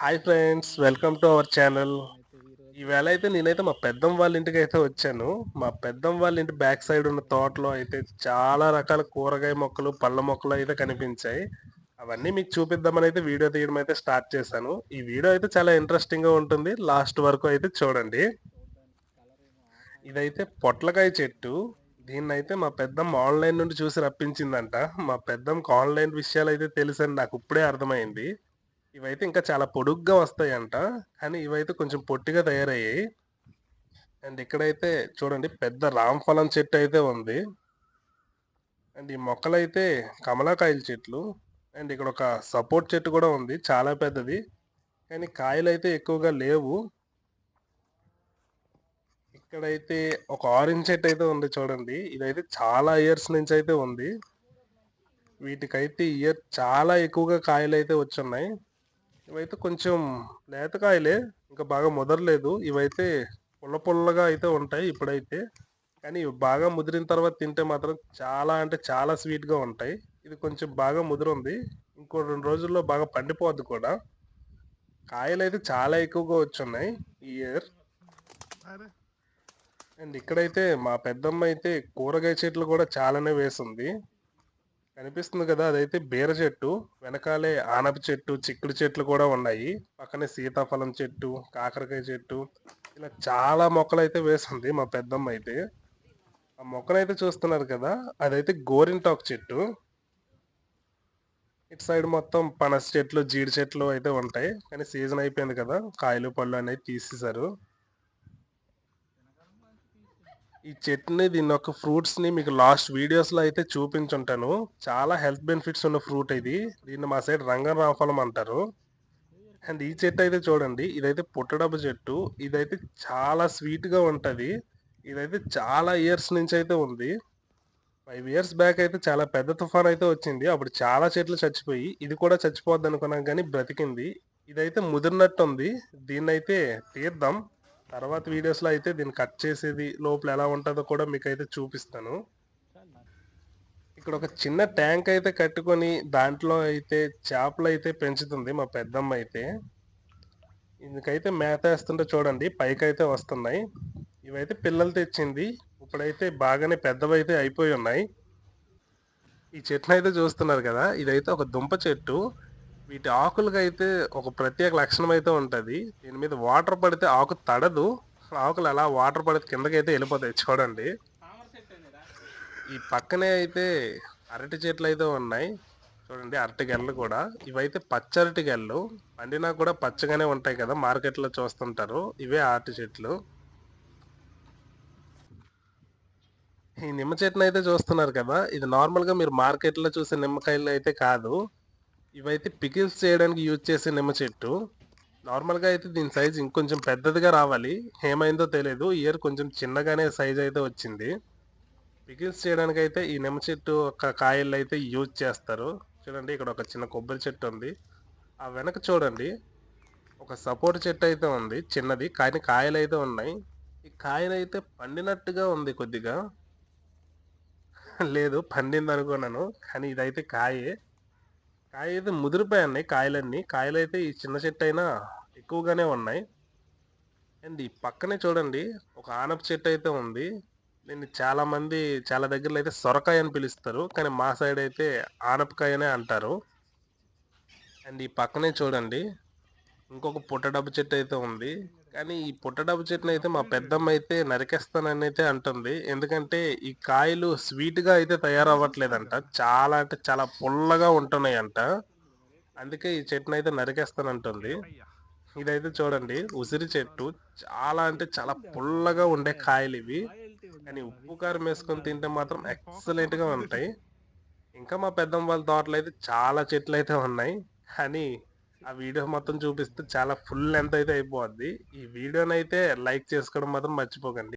Hi friends welcome to our channel ఈవేళ అయితే నేనైతే మా పెద్దమ్మ వాళ్ళ ఇంటికి అయితే వచ్చాను. మా పెద్దమ్మ వాళ్ళ ఇంటి బ్యాక్ సైడ్ ఉన్న తోటలో అయితే చాలా రకాల కూరగాయ మొక్కలు పళ్ళ మొక్కలు అయితే కనిపించాయి. అవన్నీ మీకు చూపిద్దామని అయితే వీడియో తీయడం అయితే స్టార్ట్ చేశాను. ఈ వీడియో అయితే చాలా ఇంట్రెస్టింగ్గా ఉంటుంది. లాస్ట్ వరకు అయితే చూడండి. ఇదైతే పొట్లకాయ చెట్టు. దీన్ని అయితే మా పెద్దమ్మ ఆన్లైన్ నుండి చూసి రప్పించిందంట. మా పెద్దమ్మకి ఆన్లైన్ విషయాలు అయితే తెలుసని నాకు ఇప్పుడే అర్థమైంది. ఇవైతే ఇంకా చాలా పొడుగ్గా వస్తాయంట. కానీ ఇవైతే కొంచెం పొట్టిగా తయారయ్యాయి. అండ్ ఇక్కడైతే చూడండి పెద్ద రామ్ఫలం చెట్టు అయితే ఉంది. అండ్ ఈ మొక్కలైతే కమలాకాయల చెట్లు. అండ్ ఇక్కడ ఒక సపోర్ట్ చెట్టు కూడా ఉంది చాలా పెద్దది. కానీ కాయలు అయితే ఎక్కువగా లేవు. ఇక్కడైతే ఒక ఆరెంజ్ చెట్టు అయితే ఉంది చూడండి. ఇదైతే చాలా ఇయర్స్ నుంచి అయితే ఉంది. వీటికైతే ఇయర్ చాలా ఎక్కువగా కాయలు అయితే వచ్చున్నాయి. ఇవైతే కొంచెం లేతకాయలే ఇంకా బాగా ముదరలేదు. ఇవైతే పుల్ల పుల్లగా అయితే ఉంటాయి ఇప్పుడైతే. కానీ బాగా ముదిరిన తర్వాత తింటే మాత్రం చాలా అంటే చాలా స్వీట్గా ఉంటాయి. ఇది కొంచెం బాగా ముదిరుంది. ఇంకో రెండు రోజుల్లో బాగా పండిపోద్ది కూడా. కాయలు అయితే చాలా ఎక్కువగా వచ్చున్నాయి ఈ ఇయర్. అండ్ ఇక్కడైతే మా పెద్దమ్మ అయితే కూరగాయ చెట్లు కూడా చాలానే వేసింది. కనిపిస్తుంది కదా అదైతే బీర చెట్టు. వెనకాలే ఆనప చెట్టు చిక్కుడు చెట్లు కూడా ఉన్నాయి. పక్కనే సీతాఫలం చెట్టు కాకరకాయ చెట్టు. ఇలా చాలా మొక్కలు అయితే వేసింది మా పెద్దమ్మ అయితే. ఆ మొక్కలు అయితే చూస్తున్నారు కదా అదైతే గోరింటాకు చెట్టు. ఇటు సైడ్ మొత్తం పనస చెట్లు జీడి చెట్లు అయితే ఉంటాయి. కానీ సీజన్ అయిపోయింది కదా కాయలు పళ్ళు అనేవి తీసేశారు. ఈ చట్నీ దీని యొక్క ఫ్రూట్స్ని మీకు లాస్ట్ వీడియోస్లో అయితే చూపించుంటాను. చాలా హెల్త్ బెనిఫిట్స్ ఉన్న ఫ్రూట్ ఇది. దీన్ని మా సైడ్ రంగరాఫలం అంటారు. అండ్ ఈ చెట్టు అయితే చూడండి. ఇదైతే పుట్టడబ్బ చెట్టు. ఇదైతే చాలా స్వీట్గా ఉంటది. ఇదైతే చాలా ఇయర్స్ నుంచి అయితే ఉంది. ఫైవ్ ఇయర్స్ బ్యాక్ అయితే చాలా పెద్ద తుఫాన్ అయితే వచ్చింది. అప్పుడు చాలా చెట్లు చచ్చిపోయి ఇది కూడా చచ్చిపోద్ది అనుకున్నాం కానీ బ్రతికింది. ఇదైతే ముదిరినట్టు ఉంది దీన్నైతే అయితే తర్వాత వీడియోస్లో అయితే దీన్ని కట్ చేసేది లోపల ఎలా ఉంటుందో కూడా మీకు అయితే చూపిస్తాను. ఇక్కడ ఒక చిన్న ట్యాంక్ అయితే కట్టుకొని దాంట్లో అయితే చేపలు అయితే పెంచుతుంది మా పెద్దమ్మ అయితే. ఇందుకైతే మేత వేస్తుంటే చూడండి పైకి అయితే వస్తున్నాయి. ఇవైతే పిల్లలు తెచ్చింది. ఇప్పుడైతే బాగానే పెద్దవైతే అయిపోయి ఉన్నాయి. ఈ చెట్టును అయితే చూస్తున్నారు కదా ఇదైతే ఒక దుంప చెట్టు. వీటి ఆకులకి అయితే ఒక ప్రత్యేక లక్షణం అయితే ఉంటుంది. దీని మీద వాటర్ పడితే ఆకు తడదు. ఆకులు అలా వాటర్ పడితే కిందకైతే వెళ్ళిపోతాయి చూడండి. ఈ పక్కనే అయితే అరటి చెట్లు అయితే ఉన్నాయి. చూడండి అరటి గెల్లు కూడా. ఇవైతే పచ్చరటి గెల్లు పండినా కూడా పచ్చగానే ఉంటాయి కదా మార్కెట్లో చూస్తుంటారు. ఇవే అరటి చెట్లు. ఈ నిమ్మ చెట్టును అయితే చూస్తున్నారు కదా. ఇది నార్మల్గా మీరు మార్కెట్లో చూసే నిమ్మకాయలు అయితే కాదు. ఇవైతే పికిల్స్ చేయడానికి యూజ్ చేసే నిమ్మ చెట్టు. నార్మల్గా అయితే దీని సైజ్ ఇంకొంచెం పెద్దదిగా రావాలి. ఏమైందో తెలియదు ఇయర్ కొంచెం చిన్నగానే సైజ్ అయితే వచ్చింది. పికిల్స్ చేయడానికి అయితే ఈ నిమ్మ చెట్టు ఒక కాయలు అయితే యూజ్ చేస్తారు. చూడండి ఇక్కడ ఒక చిన్న కొబ్బరి చెట్టు ఉంది. ఆ వెనక చూడండి ఒక సపోర్ట్ చెట్టు అయితే ఉంది చిన్నది కానీ కాయలు అయితే ఉన్నాయి. ఈ కాయలు అయితే పండినట్టుగా ఉంది కొద్దిగా. లేదు పండింది అనుకున్నాను కానీ ఇదైతే కాయే. కాయ అయితే ముదిరిపోయాయి కాయలన్నీ. కాయలు అయితే ఈ చిన్న చెట్టు అయినా ఎక్కువగానే ఉన్నాయి. అండ్ ఈ పక్కనే చూడండి ఒక ఆనప చెట్టు అయితే ఉంది. దీన్ని చాలామంది చాలా దగ్గరలో అయితే సొరకాయ అని పిలుస్తారు. కానీ మా సైడ్ అయితే ఆనపకాయనే అంటారు. అండ్ ఈ పక్కనే చూడండి ఇంకొక పుట్టడబ్బు చెట్టు అయితే ఉంది. కానీ ఈ పుట్టడబ్బు చెట్టును అయితే మా పెద్దమ్మ అయితే నరికేస్తానని అయితే అంటుంది. ఎందుకంటే ఈ కాయలు స్వీట్గా అయితే తయారవ్వట్లేదంట. చాలా అంటే చాలా పుల్లగా ఉంటున్నాయి అంట అందుకే ఈ చెట్టును అయితే నరికేస్తానంటుంది. ఇదైతే చూడండి ఉసిరి చెట్టు. చాలా అంటే చాలా పుల్లగా ఉండే కాయలు ఇవి. కానీ ఉప్పు కారం వేసుకొని తింటే మాత్రం ఎక్సలెంట్గా ఉంటాయి. ఇంకా మా పెద్దమ్మ వాళ్ళ తోటలో అయితే చాలా చెట్లు అయితే ఉన్నాయి. కానీ ఆ వీడియో మొత్తం చూపిస్తే చాలా ఫుల్ లెంత్ అయితే అయిపోద్ది. ఈ వీడియోని అయితే లైక్ చేసుకోవడం మాత్రం మర్చిపోకండి.